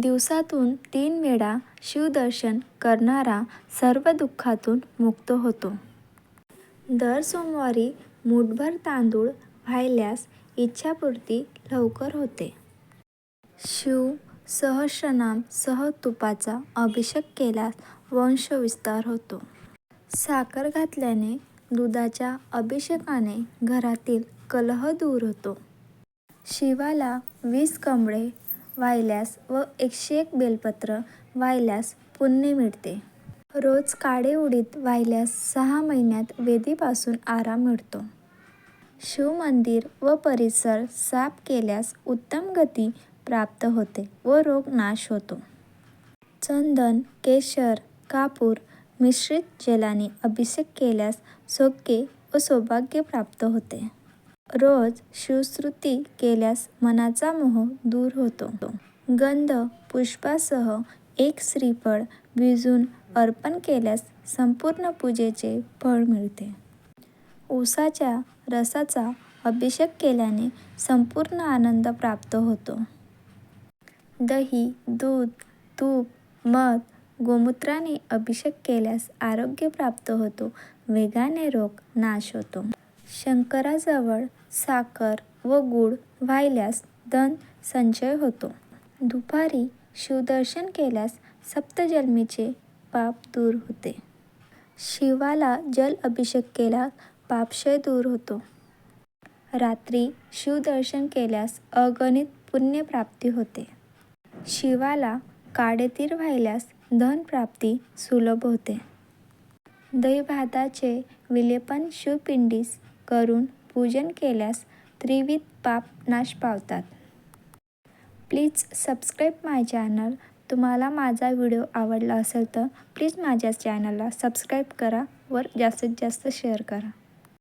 दिवसातून तीन वेळा शिवदर्शन करणारा सर्व दुःखातून मुक्त होतो. दर सोमवारी मूठभर तांदूळ व्हायल्यास इच्छापूर्ती लवकर होते. शिव सहस्रनाम सह तुपाचा अभिषेक केल्यास वंशविस्तार होतो. साखर घातल्याने दुधाच्या अभिषेकाने घरातील कलह दूर होतो. शिवाला वीस कमळे वाहिल्यास व एकशे एक बेलपत्र वाहिल्यास पुण्य मिळते. रोज काळे उडीद वाहिल्यास सहा महिन्यात वेदीपासून आराम मिळतो. शिवमंदिर व परिसर साफ केल्यास उत्तम गती प्राप्त होते व रोग नाश होतो. चंदन, केशर, कापूर मिश्रित जलाने अभिषेक केल्यास सोके व सौभाग्य प्राप्त होते. रोज शिवस्तुती केल्यास मनाचा मोह दूर होतो. गंध पुष्पासह एक श्रीफळ भिजवून अर्पण केल्यास संपूर्ण पूजेचे फळ मिळते. उसाच्या रसाचा अभिषेक केल्याने संपूर्ण आनंद प्राप्त होतो. दही, दूध, तूप, मध, गोमूत्राने अभिषेक केल्यास आरोग्य प्राप्त होतो वेगाने रोग नाश होतो. शंकराजवळ साखर व गूळ वाहिल्यास धन संचय होतो. दुपारी शिवदर्शन केल्यास सप्तजन्मीचे पाप दूर होते. शिवाला जल अभिषेक केल्यास पापक्षय दूर होतो. रात्री शिवदर्शन केल्यास अगणित पुण्य प्राप्ती होते. शिवाला काळे तीळ वाहिल्यास धन प्राप्ती सुलभ होते. दहीभाताचे विलेपन शिवपिंडीस करून पूजन केल्यास त्रिविध पाप नाश पावतात. प्लीज सबस्क्राईब माय चॅनल तुम्हाला माझा व्हिडिओ आवडला असेल तर प्लीज माझ्या चॅनलला सबस्क्राईब करा व जास्तीत जास्त शेअर करा.